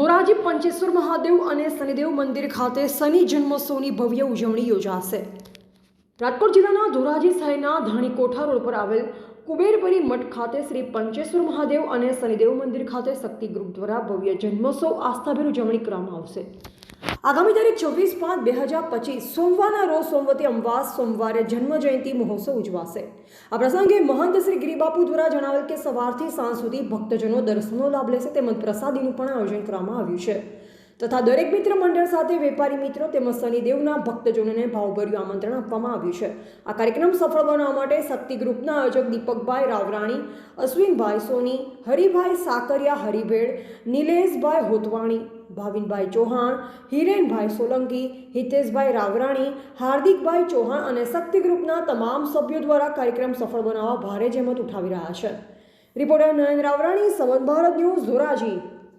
ધોરાજી પંચેશ્વર મહાદેવ અને શનિદેવ મંદિર ખાતે શનિ જન્મોત્સવની ભવ્ય ઉજવણી યોજાશે. રાજકોટ જિલ્લાના ધોરાજી શહેરના ધાણીકોઠા રોડ પર આવેલ કુબેરપરી મઠ ખાતે શ્રી પંચેશ્વર મહાદેવ અને શનિદેવ મંદિર ખાતે શક્તિ ગ્રુપ દ્વારા ભવ્ય જન્મોત્સવ આસ્થાભેર ઉજવણી કરવામાં આવશે. આગામી તારીખ છવ્વીસ પાંચ બે હજાર પચીસ સોમવારના રોજ સોમવતી અમવાસ, સોમવારે જન્મ જયંતિ મહોત્સવ ઉજવાશે. આ પ્રસંગે મહંત શ્રી ગિરિબાપુ દ્વારા જણાવેલ કે સવારથી સાંજ સુધી ભક્તજનો દર્શનનો લાભ લેશે તેમજ પ્રસાદીનું પણ આયોજન કરવામાં આવ્યું છે. તથા દરેક મિત્ર મંડળ સાથે વેપારી મિત્રો તેમજ શનિદેવના ભક્તજનોને ભાવભર્યું આમંત્રણ આપવામાં આવ્યું છે. આ કાર્યક્રમ સફળ બનાવવા માટે શક્તિ ગ્રુપના આયોજક દીપકભાઈ રાવરાણી, અશ્વિનભાઈ સોની, હરિભાઈ સાકરિયા હરિભેડ નિલેશભાઈ હોતવાણી, ભાવિનભાઈ ચૌહાણ, હિરેનભાઈ સોલંકી, હિતેશભાઈ રાવરાણી, હાર્દિકભાઈ ચૌહાણ અને શક્તિ ગ્રુપના તમામ સભ્યો દ્વારા કાર્યક્રમ સફળ બનાવવા ભારે જહેમત ઉઠાવી રહ્યા છે. રિપોર્ટર નયન રાવરાણી સંબંધ ભારત ન્યૂઝ ધોરાજી.